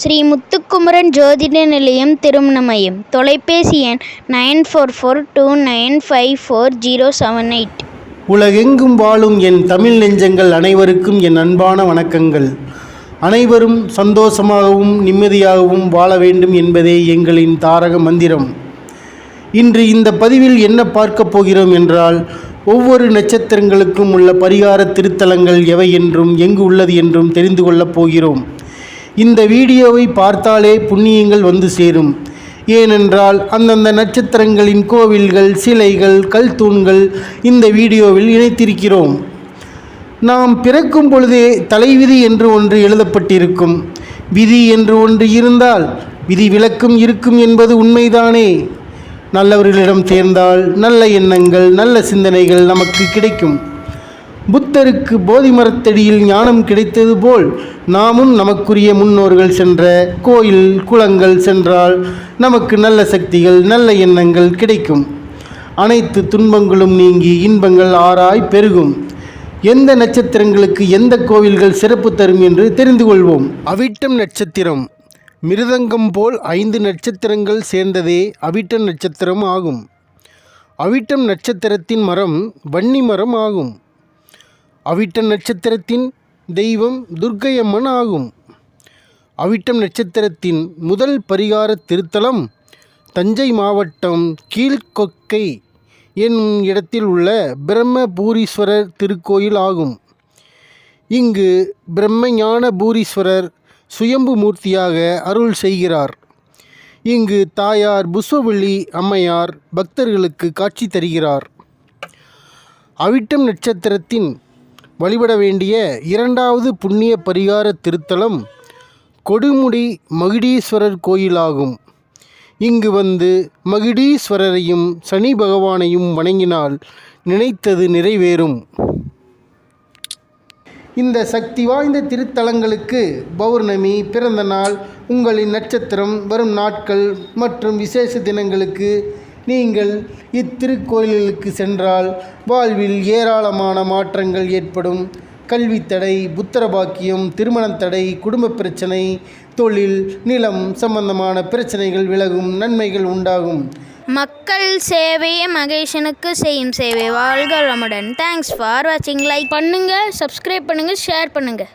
ஸ்ரீ முத்துக்குமரன் ஜோதிட நிலையம் திருமணமயம் தொலைபேசி எண் nine four four two nine five four zero seven eight. உலகெங்கும் வாழும் என் தமிழ் நெஞ்சங்கள் அனைவருக்கும் என் அன்பான வணக்கங்கள். அனைவரும் சந்தோஷமாகவும் நிம்மதியாகவும் வாழ வேண்டும் என்பதே எங்களின் தாரக மந்திரம். இன்று இந்த பதிவில் என்ன பார்க்கப் போகிறோம் என்றால் ஒவ்வொரு நட்சத்திரங்களுக்கும் உள்ள பரிகார திருத்தலங்கள் எவை என்றும் எங்கு உள்ளது என்றும் தெரிந்து கொள்ளப் போகிறோம். இந்த வீடியோவை பார்த்தாலே புண்ணியங்கள் வந்து சேரும். ஏனென்றால் அந்தந்த நட்சத்திரங்களின் கோவில்கள் சிலைகள் கல் தூண்கள் இந்த வீடியோவில் இணைத்திருக்கிறோம். நாம் பிறக்கும் பொழுதே தலைவிதி என்று ஒன்று எழுதப்பட்டிருக்கும். விதி என்று ஒன்று இருந்தால் விதி விளக்கும் இருக்கும் என்பது உண்மைதானே. நல்லவர்களிடம் சேர்ந்தால் நல்ல எண்ணங்கள் நல்ல சிந்தனைகள் நமக்கு கிடைக்கும். புத்தருக்கு போதி மரத்தடியில் ஞானம் கிடைத்தது போல் நாமும் நமக்குரிய முன்னோர்கள் சென்ற கோயில் குளங்கள் சென்றால் நமக்கு நல்ல சக்திகள் நல்ல எண்ணங்கள் கிடைக்கும். அனைத்து துன்பங்களும் நீங்கி இன்பங்கள் ஆறாய் பெருகும். எந்த நட்சத்திரங்களுக்கு எந்த கோவில்கள் சிறப்பு தரும் என்று தெரிந்து கொள்வோம். அவிட்டம் நட்சத்திரம். மிருதங்கம் போல் ஐந்து நட்சத்திரங்கள் சேர்ந்ததே அவிட்டம் நட்சத்திரம் ஆகும். அவிட்டம் நட்சத்திரத்தின் மரம் வன்னி மரம் ஆகும். அவிட்டம் நட்சத்திரத்தின் தெய்வம் துர்க்கையம்மன் ஆகும் அவிட்டம் நட்சத்திரத்தின் முதல் பரிகார திருத்தலம் தஞ்சை மாவட்டம் கீழ்கொக்கை என்னும் இடத்தில் உள்ள பிரம்மபூரீஸ்வரர் திருக்கோயில் ஆகும். இங்கு பிரம்மஞான பூரீஸ்வரர் சுயம்பு மூர்த்தியாக அருள் செய்கிறார். இங்கு தாயார் புஷ்பவள்ளி அம்மையார் பக்தர்களுக்கு காட்சி தருகிறார். அவிட்டம் நட்சத்திரத்தின் வழிபட வேண்டிய இரண்டாவது புண்ணிய பரிகார திருத்தலம் கொடுமுடி மகிடீஸ்வரர் கோயிலாகும். இங்கு வந்து மகிடீஸ்வரரையும் சனி பகவானையும் வணங்கினால் நினைத்தது நிறைவேறும். இந்த சக்தி வாய்ந்த திருத்தலங்களுக்கு பௌர்ணமி பிறந்த நாள் உங்களின் நட்சத்திரம் வரும் நாட்கள் மற்றும் விசேஷ தினங்களுக்கு நீங்கள் இத்திருக்கோயில்களுக்கு சென்றால் வாழ்வில் ஏராளமான மாற்றங்கள் ஏற்படும். கல்வி தடை புத்திர பாக்கியம் திருமணத் தடை குடும்ப பிரச்சனை தொழில் நிலம் சம்பந்தமான பிரச்சனைகள் விலகும் நன்மைகள் உண்டாகும். மக்கள் சேவையே மகேஷனுக்கு செய்யும் சேவை வாழ்க வளமுடன். தேங்க்ஸ் ஃபார் வாட்சிங் லைக் பண்ணுங்கள் சப்ஸ்கிரைப் பண்ணுங்கள் ஷேர் பண்ணுங்கள்